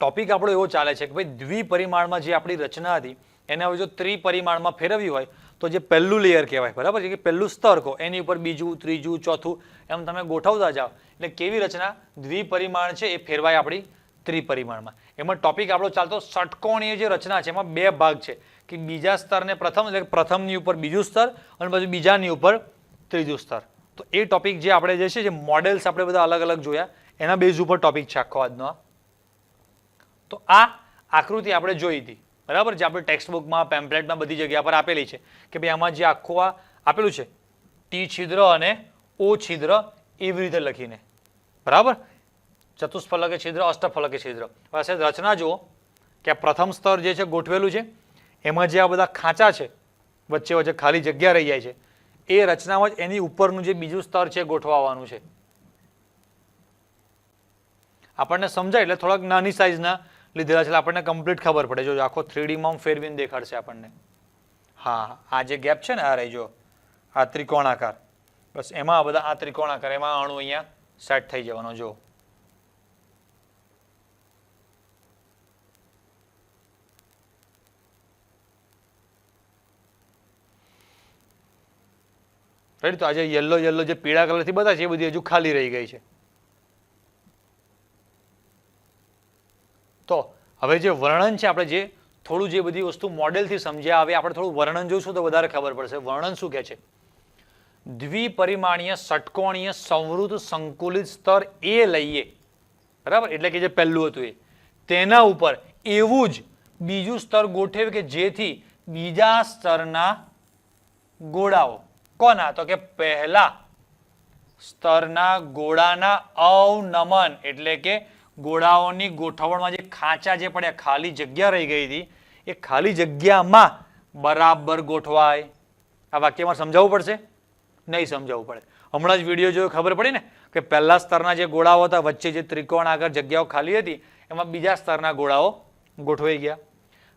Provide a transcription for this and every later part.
Topic આપણો એવો ચાલે છે કે ભાઈ દ્વિપરિમાણમાં જે આપણી રચના હતી, એને હવે જો ત્રિપરિમાણમાં ફેરવવી હોય, તો જે પહેલું લેયર કહેવાય, બરાબર છે? કે પહેલું સ્તર કહો, એની ઉપર બીજું, ત્રીજું, ચોથું, એમ તમે ગોઠવતા જાઓ. એટલે કેવી રચના? દ્વિપરિમાણ છે, એ ફેરવાય આપણી ત્રિપરિમાણમાં. એમાં ટોપિક આપણો ચાલતો ષટકોણીય જે રચના છે, એમાં બે ભાગ છે. કે બીજા સ્તરને પ્રથમ, એટલે પ્રથમની ઉપર બીજું સ્તર, અને પછી બીજાની ઉપર ત્રીજું સ્તર. તો એ ટોપિક જે આપણે જે છે, જે મોડેલ્સ આપણે બધા અલગ અલગ જોયા, એના બેઝ ઉપર ટોપિક છે આખો આજનો તો આ આકૃતિ આપણે જોઈ હતી. બરાબર? જે આપણે ટેક્સ્ટ બુકમાં પેમ્પલેટમાં બધી જગ્યા પર આપેલી છે કે ભાઈ આમાં જે આખું આ આપેલું છે ટી છિદ્ર અને ઓ છિદ્ર એવી રીતે લખીને. બરાબર? ચતુષ્ફલકે છિદ્ર, અષ્ટફલકે છિદ્ર. પાસે રચના જુઓ કે આ પ્રથમ સ્તર જે છે ગોઠવેલું છે, એમાં જે આ બધા ખાંચા છે, વચ્ચે વચ્ચે ખાલી જગ્યા રહી જાય છે, એ રચનામાં જ એની ઉપરનું જે બીજું સ્તર છે ગોઠવાવાનું છે. આપણને સમજાય? એટલે થોડાક નાની સાઇઝના લીધેલા છે આપણને કમ્પ્લીટ ખબર પડે. જો આખો થ્રીડીમાં ફેરવીને દેખાડશે આપણને. હા, આ જે ગેપ છે ને, આ રહી જો, આ ત્રિકોણાકાર. બસ એમાં બધા આ ત્રિકોણાકાર, એમાં અણુ અહીંયા સેટ થઈ જવાનો, જો. રાઈટ તો આજે યલો યલો જે પીળા કલરથી બધા છે, એ બધી હજુ ખાલી રહી ગઈ છે. તો હવે જે વર્ણન છે, આપણે જે થોડું જે બધી વસ્તુ મોડેલથી સમજ્યા, હવે આપણે થોડું વર્ણન જોઈશું તો વધારે ખબર પડશે. વર્ણન શું કહે છે? દ્વિપરિમાણીય ષટકોણીય સંવૃત સંકુલિત સ્તર એ લઈએ. બરાબર? એટલે કે જે પહેલું હતું એ. તેના ઉપર એવું જ બીજું સ્તર ગોઠવ્યું કે જેથી બીજા સ્તરના ગોળાઓ. કોના? તો કે પહેલા સ્તરના ગોળાના અવનમન. એટલે કે ગોળાઓની ગોઠવણમાં જે ખાંચા જે પડ્યા, ખાલી જગ્યા રહી ગઈ હતી, એ ખાલી જગ્યામાં બરાબર ગોઠવાય. આ વાક્યમાં સમજાવવું પડશે? નહીં સમજાવવું પડે. હમણાં જ વીડિયો જોયો, ખબર પડી ને? કે પહેલા સ્તરના જે ગોળાઓ હતા, વચ્ચે જે ત્રિકોણ આગળ જગ્યાઓ ખાલી હતી, એમાં બીજા સ્તરના ગોળાઓ ગોઠવાઈ ગયા.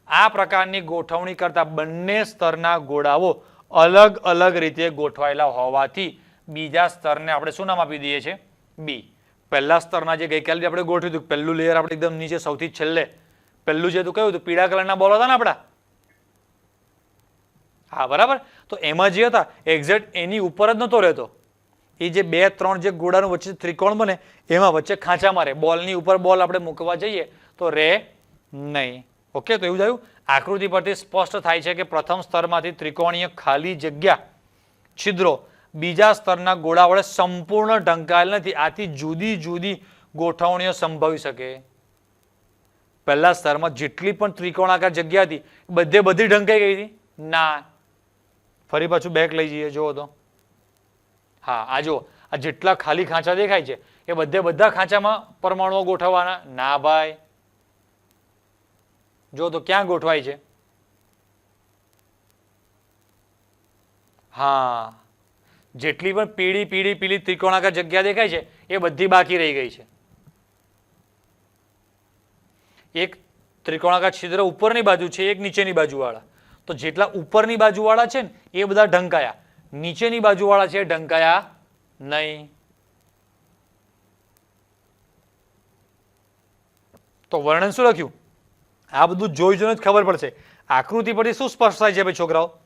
આ પ્રકારની ગોઠવણી કરતા બંને સ્તરના ગોળાઓ અલગ અલગ રીતે ગોઠવાયેલા હોવાથી બીજા સ્તરને આપણે શું નામ આપી દઈએ છીએ? બી. પહેલા સ્તરના જે ગઈકાલે આપણે ગોઠવ્યું હતું પહેલું લેયર આપણે એકદમ નીચે સૌથી છેલ્લે, પહેલું જે હતું કયું હતું, પીળા કલરના બોલ હતા ને આપણા? હા, બરાબર? તો એમાં જે હતા એક્ઝેક્ટ એની ઉપર જ નહોતો રહેતો. એ જે બે, ત્રણ જે ગોળાનું વચ્ચે ત્રિકોણ બને, એમાં વચ્ચે ખાંચા મારે. બોલની ઉપર બોલ આપણે મૂકવા જઈએ, તો રે નહીં. ઓકે તો એવું થયું. આકૃતિ પરથી સ્પષ્ટ થાય છે કે પ્રથમ સ્તરમાંથી ત્રિકોણીય ખાલી જગ્યા, છિદ્રો બીજા સ્તરના ગોળા વડે સંપૂર્ણ ઢંકાયેલ નથી. આથી જુદી જુદી ગોઠવણીઓ સંભવી શકે. પહેલા સ્તરમાં જેટલી પણ ત્રિકોણાકાર જગ્યા હતી, બધે બધી ઢંકાઈ ગઈ હતી? ના. ફરી પાછું બેક લઈ જઈએ, જુઓ તો. હા, આ જુઓ. આ જેટલા ખાલી ખાંચા દેખાય છે, એ બધે બધા ખાંચામાં પરમાણુઓ ગોઠવવાના? ના ભાઈ. જો તો ક્યાં ગોઠવાય છે? હા. જેટલી પણ પીળી પીળી પીળી ત્રિકોણાકાર જગ્યા દેખાય છે, એ બધી બાકી રહી ગઈ છે. એક ત્રિકોણાકાર છિદ્ર ઉપરની બાજુ છે, એક નીચેની બાજુવાળા. તો જેટલા ઉપરની બાજુવાળા છે ને, એ બધા ઢંકાયા. નીચેની બાજુવાળા છે ઢંકાયા નહીં. તો વર્ણન શું લખ્યું? આ બધું જોઈ જોઈને જ ખબર પડશે. આકૃતિ પરથી શું સ્પષ્ટ થાય છે, ભાઈ છોકરાઓ?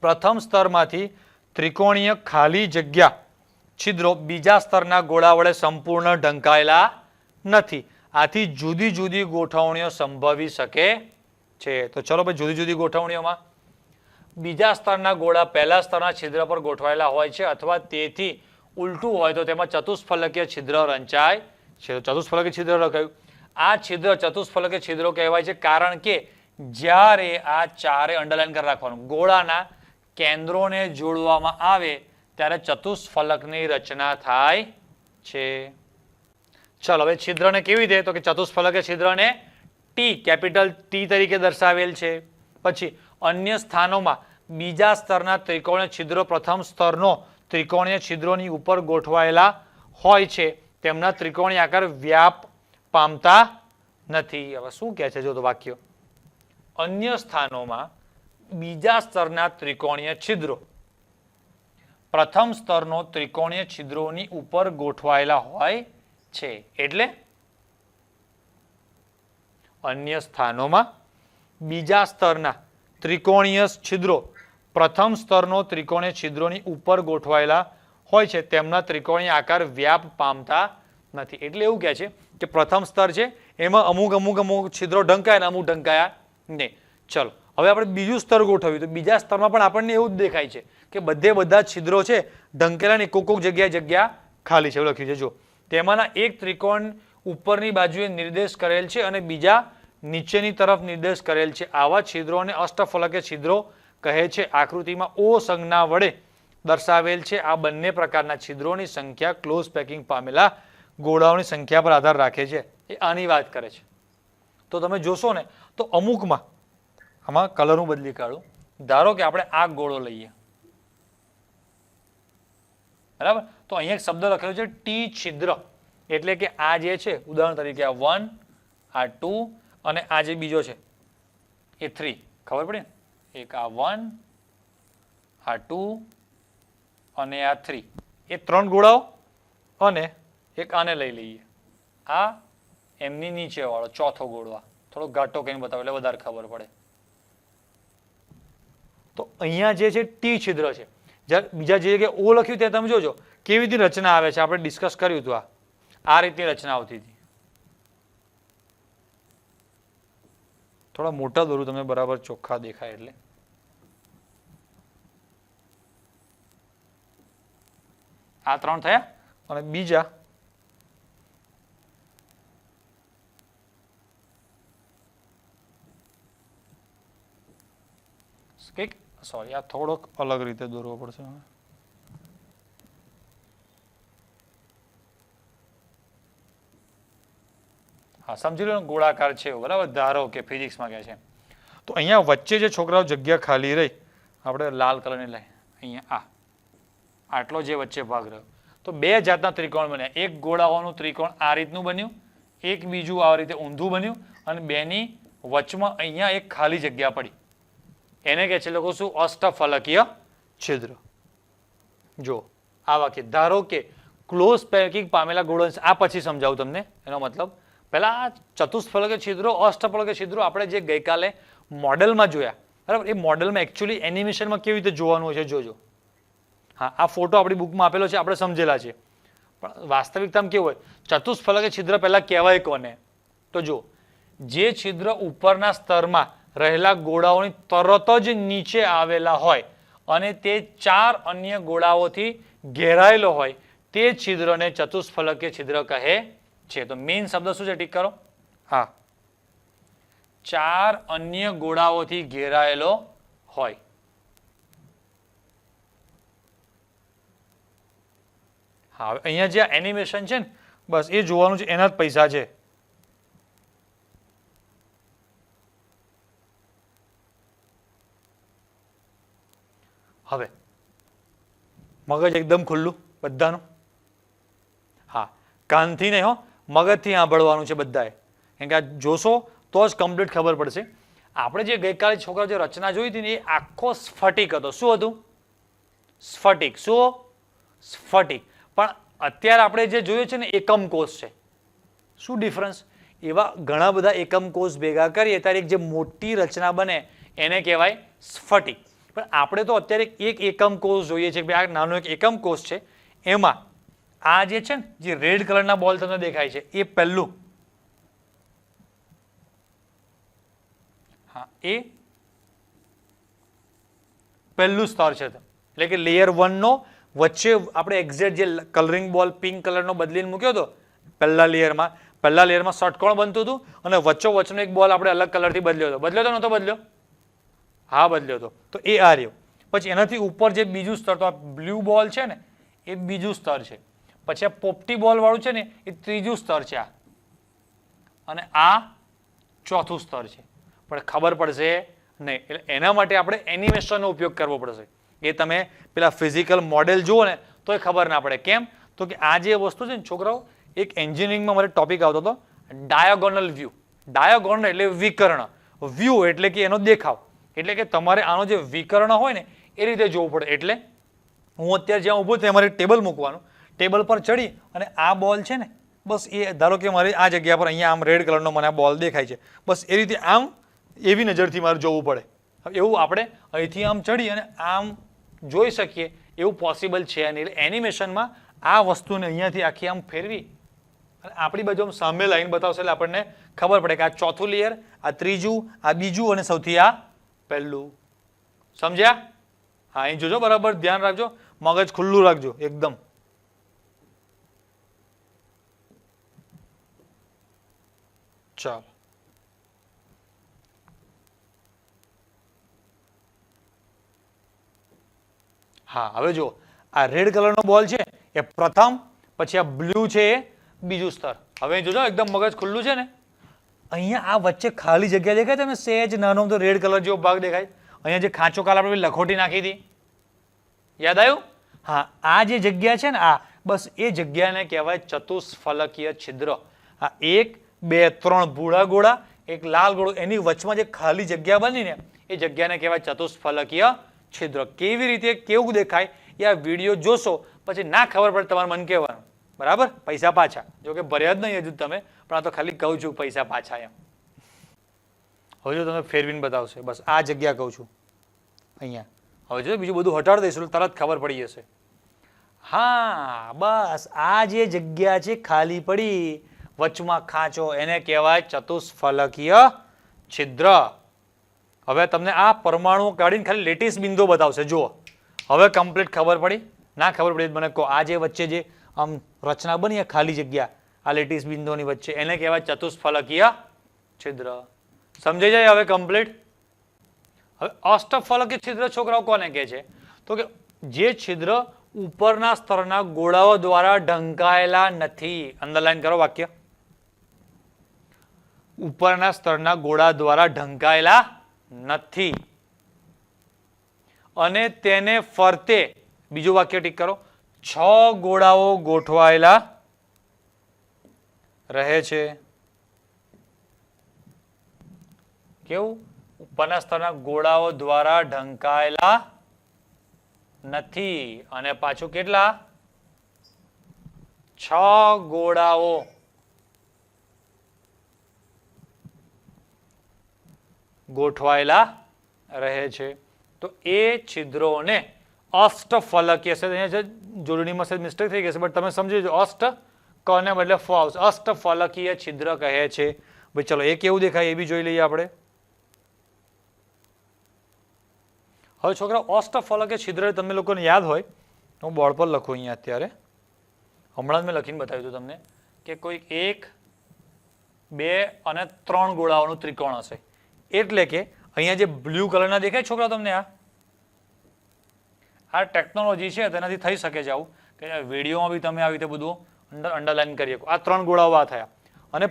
પ્રથમ સ્તરમાંથી ત્રિકોણીય ખાલી જગ્યા છિદ્રો બીજા સ્તરના ગોળા વડે સંપૂર્ણ ઢંકાયેલા નથી. આથી જુદી જુદી ગોઠવણીઓ સંભવી શકે છે. તો ચલો ભાઈ, જુદી જુદી ગોઠવણીઓમાં. બીજા સ્તરના ગોળા પહેલા સ્તરના છિદ્ર પર ગોઠવાયેલા હોય છે અથવા તેથી ઉલટું હોય તો તેમાં ચતુષ્ફલકીય છિદ્ર રંચાય છે. ચતુષ્ફલકીય છિદ્ર લખાયું. આ છિદ્ર ચતુષ્ફલકીય છિદ્રો કહેવાય છે કારણ કે જ્યારે આ ચારે અંડરલાઈન કરી રાખવાનું, ગોળાના કેન્દ્રોને જોડવામાં આવે ત્યારે ચતુષ્ફલકની રચના થાય છે. ચાલો, હવે છિદ્રને કેવી રીતે? તો કે ચતુષ્ફલકે છિદ્રને ટી કેપિટલ ટી તરીકે દર્શાવેલ છે. પછી અન્ય સ્થાનોમાં બીજા સ્તરના ત્રિકોણીય છિદ્રો પ્રથમ સ્તરનો ત્રિકોણીય છિદ્રોની ઉપર ગોઠવાયેલા હોય છે. તેમના ત્રિકોણીય આકાર વ્યાપ પામતા નથી. હવે શું કહે છે? જો તો વાક્ય. અન્ય સ્થાનોમાં બીજા સ્તરના ત્રિકોણીય છિદ્રો. પ્રથમ સ્તરનો ત્રિકોણીય છિદ્રોની ઉપર ગોઠવાયેલા હોય છે. એટલે અન્ય સ્થાનોમાં બીજા સ્તરના ત્રિકોણીય છિદ્રો, પ્રથમ સ્તરનો ત્રિકોણીય છિદ્રોની ઉપર ગોઠવાયેલા હોય છે. તેમના ત્રિકોણીય આકાર વ્યાપ પામતા નથી. એટલે એવું કહે છે કે પ્રથમ સ્તર છે, એમાં અમુક અમુક અમુક છિદ્રો ઢંકાયા ને અમુક ઢંકાયા નહીં. ચલો. હવે આપણે બીજું સ્તર ગોઠવ્યું. તો બીજા સ્તરમાં પણ આપણને એવું જ દેખાય છે કે બધે બધા છિદ્રો છે, ઢંકેલાની કોક કોક જગ્યાએ જગ્યા ખાલી છે. એવું લખ્યું છે. જો તેમાંના એક ત્રિકોણ ઉપરની બાજુએ નિર્દેશ કરેલ છે અને બીજા નીચેની તરફ નિર્દેશ કરેલ છે. આવા છિદ્રોને અષ્ટફલકે છિદ્રો કહે છે. આકૃતિમાં ઓ સંજ્ઞા વડે દર્શાવેલ છે. આ બંને પ્રકારના છિદ્રોની સંખ્યા ક્લોઝ પેકિંગ પામેલા ગોળાઓની સંખ્યા પર આધાર રાખે છે. એ આની વાત કરે છે. તો તમે જોશો ને, તો અમુકમાં આમાં કલર હું બદલી કાઢું. ધારો કે આપણે આ ગોળો લઈએ. બરાબર? તો અહીંયા એક શબ્દ લખેલો છે ટી છિદ્ર. એટલે કે આ જે છે, ઉદાહરણ તરીકે આ વન આ ટુ અને આ જે બીજો છે, એ થ્રી ખબર પડી એક આ વન આ ટુ અને આ થ્રી એ ત્રણ ગોળાઓ અને એક આને લઈ લઈએ. આ એમની નીચેવાળો ચોથો ગોળવા થોડો ઘાટો કહીને બતાવો એટલે વધારે ખબર પડે. તો અહીંયા જે છે ટી છિદ્ર છે. જ્યારે બીજા જે જગ્યાએ ઓ લખ્યું ત્યાં તમે જોજો, કેવી રીતે રચના આવે છે? આપણે ડિસ્કસ કર્યું હતું આ. આ રીતની રચના આવતી હતી. થોડા મોટા દોરું તમને બરાબર ચોખ્ખા દેખાય એટલે. આ ત્રણ થયા? અને બીજા? કંઈક? સોરી આ થોડોક અલગ રીતે દોરવો પડશે હવે. હા, સમજી લો ગોળાકાર છે બરાબર? ધારો કે ફિઝિક્સમાં કહે છે. તો અહીંયા વચ્ચે જે છોકરાઓ જગ્યા ખાલી રહી, આપણે લાલ કલરની લઈ, અહીંયા, આ. આટલો જે વચ્ચે ભાગ રહ્યો. તો બે જાતના ત્રિકોણ બન્યા. એક ગોળાઓનું ત્રિકોણ આ રીતનું બન્યું, એક બીજું આ રીતે ઊંધું બન્યું, અને બેની વચમાં અહીંયા એક ખાલી જગ્યા પડી. એને કહે છે લોકો શું? અષ્ટફલકીય છિદ્ર. જો આ વાક્ય. ધારો કે ક્લોઝ પેકિંગ પામેલા ગોળો આ પછી સમજાવું તમને. એનો મતલબ, પહેલાં આ ચતુષ્ફલકીય છિદ્રો, અષ્ટફલક છિદ્રો આપણે જે ગઈકાલે મોડેલમાં જોયા, બરાબર? એ મોડેલમાં એકચ્યુઅલી એનિમેશનમાં કેવી રીતે જોવાનું હોય છે, જોજો. હા, આ ફોટો આપણી બુકમાં આપેલો છે, આપણે સમજેલા છે. પણ વાસ્તવિકતામાં કેવું હોય? ચતુષ્ફલકીય છિદ્ર પહેલાં કહેવાય કોને? તો જો જે છિદ્ર ઉપરના સ્તરમાં રહેલા ગોળાઓની તરત જ નીચે આવેલા હોય અને તે ચાર અન્ય ગોળાઓથી ઘેરાયેલો હોય, તે છિદ્રને ચતુષ્ફલકીય છિદ્ર કહે છે. તો મેઇન શબ્દ શું છે? ટીક કરો. હા. ચાર અન્ય ગોળાઓથી ઘેરાયેલો હોય. હા અહીંયા જે એનિમેશન છે ને, બસ એ જોવાનું છે, એના જ પૈસા છે. હવે. મગજ એકદમ ખુલ્લું, બધાનું. હા, કાનથી નહીં હો, મગજથી સાંભળવાનું છે બધાએ. કેમ કે આ જોશો તો જ કમ્પ્લીટ ખબર પડશે. આપણે જે ગઈકાલે છોકરા જે રચના જોઈ હતી ને, એ આખો સ્ફટિક હતો. શું હતું? સ્ફટિક. શું? સ્ફટિક. પણ અત્યારે આપણે જે જોયું છે ને, એકમ કોષ છે. શું ડિફરન્સ એવા ઘણા બધા એકમ કોષ ભેગા કરીએ, ત્યારે એક જે મોટી રચના બને, એને કહેવાય સ્ફટિક. પણ આપણે તો અત્યારે એક એકમ કોષ જોઈએ છે આ નાનો એક એકમ કોષ છે. એમાં આ જે છે ને, જે રેડ કલરના બોલ તમને દેખાય છે, એ પહેલું. હા, એ પહેલું સ્તર છે એટલે કે લેયર વનનો વચ્ચે આપણે એક્ઝેક્ટ જે કલરિંગ બોલ પિંક કલરનો બદલીને મૂક્યો હતો, પહેલા લેયરમાં પહેલા લેયરમાં ષટકોણ બનતું હતું અને વચ્ચો વચ્ચનો એક બોલ આપણે અલગ કલરથી બદલ્યો હતો. બદલ્યો તો નહોતો બદલ્યો? હા, બદલ્યો હતો તો એ આ રહ્યો. પછી એનાથી ઉપર જે બીજું સ્તર, તો આ બ્લુ બોલ છે ને, એ બીજું સ્તર છે. પછી આ પોપટી બોલવાળું છે ને, એ ત્રીજું સ્તર છે આ. અને આ ચોથું સ્તર છે. પણ ખબર પડશે નહીં. એટલે એના માટે આપણે એનિમેશનનો ઉપયોગ કરવો પડશે. એ તમે પેલા ફિઝિકલ મોડેલ જુઓ ને, તો એ ખબર ના પડે. કેમ? તો કે આ જે વસ્તુ છે ને, છોકરાઓ, એક એન્જિનિયરિંગમાં મારે ટોપિક આવતો હતો ડાયાગોનલ વ્યૂ ડાયાગોનલ એટલે વિકર્ણ. વ્યૂ એટલે કે એનો દેખાવ. એટલે કે તમારે આનો જે વિકર્ણ હોય ને, એ રીતે જોવું પડે. એટલે હું અત્યારે જ્યાં ઊભું ત્યાં મારે ટેબલ મૂકવાનું. ટેબલ પર ચડી અને આ બોલ છે ને, બસ એ, ધારો કે મારી આ જગ્યા પર અહીંયા આમ રેડ કલરનો મને આ બોલ દેખાય છે. બસ એ રીતે આમ એવી નજરથી મારે જોવું પડે. એવું આપણે અહીંથી આમ ચડી અને આમ જોઈ શકીએ. એવું પોસિબલ છે નહીં. એટલે એનિમેશનમાં આ વસ્તુને અહીંયાથી આખી આમ ફેરવી અને આપણી બાજુ આમ સામે લાઈન બતાવશે એટલે આપણને ખબર પડે કે આ ચોથું લેયર આ ત્રીજું, આ બીજું અને સૌથી આ પહેલું. સમજ્યા? હા, અહીં જોજો, બરાબર, ધ્યાન રાખજો. મગજ ખુલ્લું રાખજો, એકદમ. ચાલો. હા, હવે જુઓ. આ રેડ કલરનો બોલ છે, એ પ્રથમ, પછી આ બ્લુ છે, એ બીજું સ્તર. હવે જોજો, એકદમ મગજ ખુલ્લું છે ને? અહીંયા આ વચ્ચે ખાલી જગ્યા દેખાય? તમે સેજ નાનો તો રેડ કલર જેવો ભાગ દેખાય. અહીંયા જે ખાંચો કાલ આપણે લખોટી નાખી હતી. યાદ આવ્યું? હા, આ જે જગ્યા છે ને, આ, બસ એ જગ્યાને કહેવાય ચતુષ્ફલકીય છિદ્ર. આ એક, બે, ત્રણ ભૂળા ગોળા, એક લાલ ગોળો. એની વચમાં જે ખાલી જગ્યા બની ને, એ જગ્યાને કહેવાય ચતુષ્ફલકીય છિદ્ર. કેવી રીતે, કેવું દેખાય? એ આ વીડિયો જોશો, પછી ના ખબર પડે, તમારું મન કહેવાનું. બરાબર? પૈસા પાછા. જો કે ભર્યા જ નહીં હજુ તમે, પણ આ તો ખાલી કહું છું પૈસા પાછા એમ. હવે જો તમે ફેરવીને બતાવશે. બસ આ જગ્યા કહું છું. અહીંયા. હવે જો બીજું બધું હટાડી દઈશું તરત ખબર પડી જશે. હા, બસ આ જે જગ્યા છે ખાલી પડી, વચમાં ખાંચો, એને કહેવાય ચતુષ્ફલકીય છિદ્ર. હવે તમને આ પરમાણુ કાઢીને ખાલી લેટેસ્ટ બિંદુ બતાવશે. જુઓ. હવે કમ્પ્લીટ ખબર પડી? ના ખબર પડી મને કહો. આ જે વચ્ચે જે આમ રચના બની આ ખાલી જગ્યા, આ લેટીસ બિંદુઓની વચ્ચે. એને કહેવાય ચતુષ્ફલકીય છિદ્ર. સમજાઈ જાય હવે કમ્પ્લીટ હવે અષ્ટફલકીય છિદ્ર છોકરાઓ કોને કહે છે? તો કે જે છિદ્ર ઉપરના સ્તરના ગોળાઓ દ્વારા ઢંકાયેલા નથી. અંડરલાઈન કરો વાક્ય. ઉપરના સ્તરના ગોળા દ્વારા ઢંકાયેલા નથી. અને તેને ફરતે, બીજું વાક્ય ટીક કરો. છ ગોળાઓ ગોઠવાયેલા રહે છે. કેવું? ઉપરના સ્તરના ગોળાઓ દ્વારા ઢંકાયેલા નથી. અને પાછું કેટલા? છ ગોળાઓ. ગોઠવાયેલા રહે છે. તો એ છિદ્રોને અષ્ટફલકીય છે. અહીંયા જોડણીમાં છે મિસ્ટેક થઈ ગઈ છે બટ તમે સમજી જો અષ્ટ કને બદલે ફ આવશે. અષ્ટફલકીય છિદ્ર કહે છે. ભાઈ ચલો એ કેવું દેખાય, એ બી જોઈ લઈએ આપણે. હવે છોકરા અષ્ટફલકીય છિદ્ર તમને લોકોને યાદ હોય, હું બોર્ડ પર લખું અહીંયા અત્યારે. હમણાં જ મેં લખીને બતાવ્યું હતું તમને કે કોઈ એક, બે અને ત્રણ ગોળાઓનું ત્રિકોણ હશે. એટલે કે અહીંયા જે બ્લુ કલરના દેખાય છોકરા તમને આ? આ ટેકનોલોજી છે, તેનાથી થઈ શકે છે આવું. કે વિડીયોમાં બી તમે આવી રીતે બધું અંડર અંડરલાઈન કરી શકો. આ ત્રણ ગોળાઓ આ થયા. અને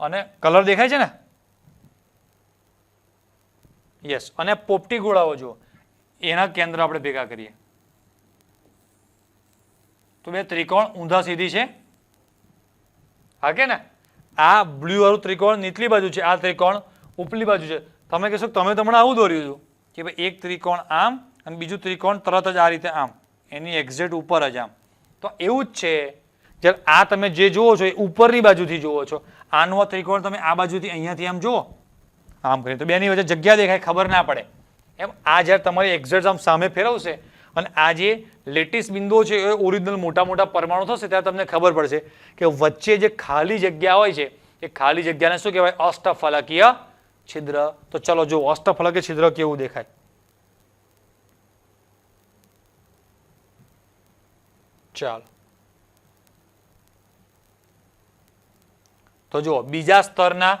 અને કલર દેખાય છે ને? યસ અને પોપટી ગોળાઓ જુઓ. એના કેન્દ્ર આપણે ભેગા કરીએ. તો બે ત્રિકોણ ઊંધા સીધી છે. હા કે ને? આ બ્લુ વાળું ત્રિકોણ નીચલી બાજુ છે. આ ત્રિકોણ ઉપલી બાજુ છે. તમે કહેશો તમે તમને આવું દોર્યું હતું. કે ભાઈ એક ત્રિકોણ આમ અને બીજું ત્રિકોણ તરત જ આ રીતે આમ, એની એક્ઝેક્ટ ઉપર જ આમ. તો એવું જ છે જ્યારે આ તમે જે જુઓ છો એ ઉપરની બાજુથી જુઓ છો. આનો ત્રિકોણ તમે આ બાજુથી અહીંયાથી આમ જુઓ. આમ કરીને. તો બેની વચ્ચે જગ્યા દેખાય, ખબર ના પડે. એમ આ જ્યારે તમારી એક્ઝેક્ટ આમ સામે ફેરવશે અને આ જે લેટેસ્ટ બિંદુઓ છે એ ઓરિજિનલ મોટા મોટા પરમાણુ થશે, ત્યારે તમને ખબર પડશે કે વચ્ચે જે ખાલી જગ્યા હોય છે, એ ખાલી જગ્યાને શું કહેવાય? અષ્ટફલકીય છિદ્ર. તો ચલો જો અષ્ટફલકીય છિદ્ર કેવું દેખાય? ચાલો. તો જુઓ, બીજા સ્તરના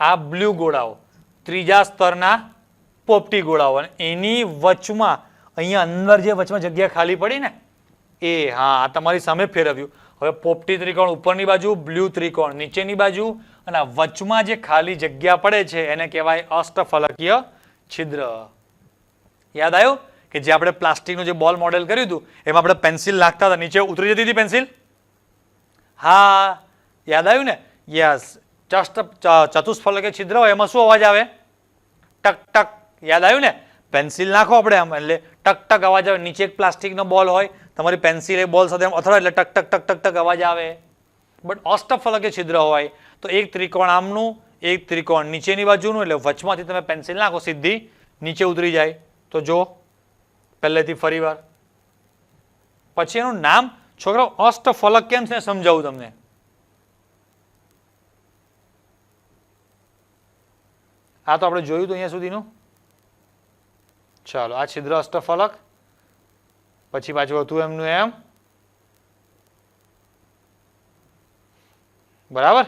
આ બ્લુ ગોળાઓ, ત્રીજા સ્તરના પોપટી ગોળાઓ અને એની વચમાં, અહીંયા અંદર જે વચમાં જગ્યા ખાલી પડી ને, એ હા તમારી સામે ફેરવ્યું. હવે પોપટી ત્રિકોણ ઉપરની બાજુ, બ્લુ ત્રિકોણ નીચેની બાજુ અને વચમાં જે ખાલી જગ્યા પડે છે, એને કહેવાય અષ્ટફલકીય છિદ્ર. યાદ આવ્યું? કે જે આપણે પ્લાસ્ટિકનું જે બોલ મોડેલ કર્યું હતું, એમાં આપણે પેન્સિલ નાખતા હતા. નીચે ઉતરી જતી હતી પેન્સિલ? હા, યાદ આવ્યું ને? યસ. ચષ્ટ ચતુષ્ફલકે છિદ્ર હોય, એમાં શું અવાજ આવે? ટક ટક. યાદ આવ્યું ને? પેન્સિલ નાખો આપણે આમ, એટલે ટક ટક અવાજ આવે. નીચે એક પ્લાસ્ટિકનો બોલ હોય, તમારી પેન્સિલ એ બોલ સાથે આમ અથડાય એટલે ટક ટક ટક ટક ટક અવાજ આવે. બટ અષ્ટફલકે છિદ્ર હોય, તો એક ત્રિકોણ આમનું, એક ત્રિકોણ નીચેની બાજુનું, એટલે વચમાંથી તમે પેન્સિલ નાખો, સીધી નીચે ઉતરી જાય. તો જો પહેલેથી ફરીવાર. પછી એનું નામ છોકરાઓ અષ્ટફલક કેમ છે સમજાવું તમને? આ તો આપણે જોયું હતું અહીંયા સુધીનું. ચાલો, આ છિદ્ર અષ્ટફલક, પછી પાછું હતું એમનું એમ. બરાબર?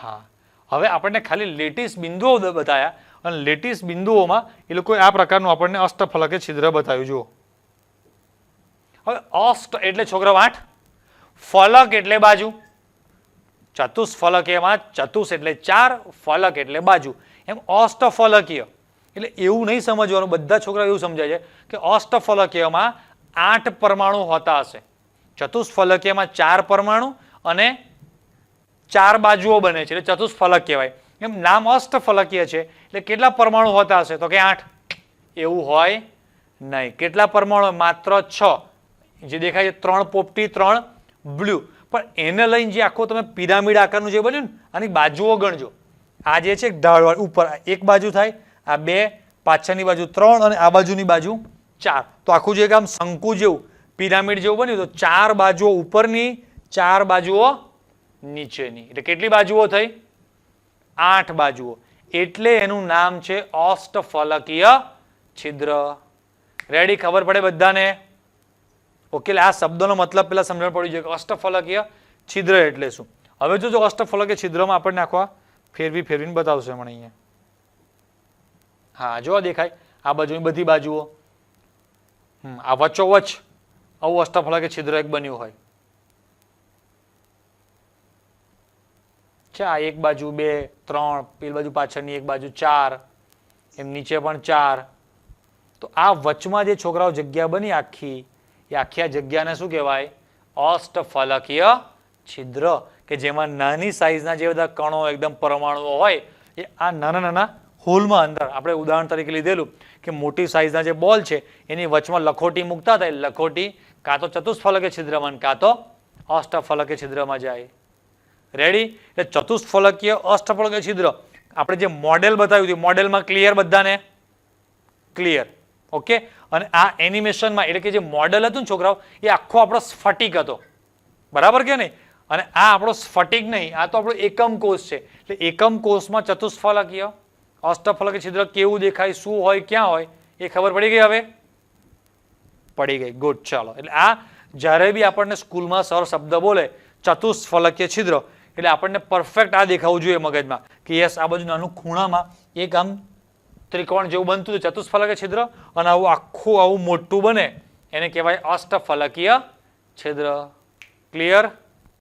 હા. હવે આપણને ખાલી લેટેસ્ટ બિંદુઓ બતાયા. અને લેટીસ બિંદુઓમાં એ લોકોએ આ પ્રકારનું આપણને અષ્ટફલકે છિદ્ર બતાવ્યું, જુઓ. હવે અષ્ટ એટલે છોકરા આઠ ફલક એટલે બાજુ, ચતુષ્ફલક એમાં ચતુષ એટલે ચાર, ફલક એટલે બાજુ. એમ અષ્ટફલકીય. એટલે એવું નહીં સમજવાનું, બધા છોકરા એવું સમજાય છે કે અષ્ટફલકીયમાં આઠ પરમાણુ હોતા હશે. ચતુષ્ફલકીયમાં ચાર પરમાણુ અને ચાર બાજુઓ બને છે. એટલે ચતુષ્ફલક કહેવાય. એમ નામ અષ્ટફલકીય છે. એટલે કેટલા પરમાણુ હોતા હશે? તો કે આઠ. એવું હોય નહીં. કેટલા પરમાણુ? માત્ર છ. જે દેખાય છે ત્રણ પોપટી, ત્રણ બ્લુ. પણ એને લઈને જે આખો તમે પિરામિડ આકારનું જે બન્યું ને, આની બાજુઓ ગણજો. આ જે છે ઢાળ ઉપર એક બાજુ થાય, આ બે, પાછળની બાજુ ત્રણ અને આ બાજુની બાજુ ચાર. તો આખું જે આમ શંકુ જેવું, પિરામિડ જેવું બન્યું, તો ચાર બાજુઓ ઉપરની, ચાર બાજુઓ નીચેની. એટલે કેટલી બાજુઓ થઈ? આઠ બાજુઓ. એટલે એનું નામ છે અષ્ટફલકીય છિદ્ર. રેડી ખબર પડે બધાને? ઓકે આ શબ્દનો મતલબ પેલા સમજણ પડી જોઈએ અષ્ટફલકીય છિદ્ર એટલે શું? હવે જો જો અષ્ટફલકીય છિદ્રમાં આપણને આખો ફેરવી ફેરવીને બતાવશે મને અહીંયા. હા જો દેખાય. આ બાજુની બધી બાજુઓ. હમ, આ વચ્ચોવચ આવું અષ્ટફલકીય છિદ્ર એક બન્યું હોય. છે આ એક બાજુ બે, ત્રણ, પેલી બાજુ પાછળની, એક બાજુ ચાર, એમ નીચે પણ ચાર. તો આ વચમાં જે છોકરાઓ જગ્યા બની આખી, એ આખી આ જગ્યાને શું કહેવાય? અષ્ટફલકીય છિદ્ર, કે જેમાં નાની સાઇઝના જે બધા કણો એકદમ પરમાણુઓ હોય, એ આ નાના નાના હોલમાં અંદર, આપણે ઉદાહરણ તરીકે લીધેલું, કે મોટી સાઇઝના જે બોલ છે, એની વચમાં લખોટી મૂકતા હતા, એ લખોટી કાં તો ચતુષ્ફલકે છિદ્રમાં કાં તો અષ્ટફલકે છિદ્રમાં જાય. રેડી એટલે ચતુષ્ફલકીય અષ્ટફળકીય છિદ્ર. આપણે જે મોડેલ બતાવ્યું હતું મોડેલમાં ક્લિયર બધાને? ક્લિયર ઓકે અને આ એનિમેશનમાં એટલે કે જે મોડેલ હતું ને છોકરાઓ, એ આખો આપણો સ્ફટિક હતો. બરાબર કે નહીં? અને આ આપણો સ્ફટિક નહીં, આ તો આપણો એકમ કોષ છે. એટલે એકમ કોષમાં ચતુષ્ફલકીય અષ્ટફલકીય છિદ્ર કેવું દેખાય, શું હોય, ક્યાં હોય, એ ખબર પડી ગઈ હવે? પડી ગઈ. ગુડ ચાલો. એટલે આ જ્યારે બી આપણને સ્કૂલમાં સર શબ્દ બોલે ચતુષ્ફલકીય છિદ્ર એટલે આપણને પરફેક્ટ આ દેખાવું જોઈએ મગજમાં કે યસ આ બાજુ નાનું ખૂણામાં એક આમ ત્રિકોણ જેવું બનતું હતું ચતુષ્ફલકીય છિદ્ર અને આવું આખું, આવું મોટું બને. એને કહેવાય અષ્ટફલકીય છિદ્ર. ક્લિયર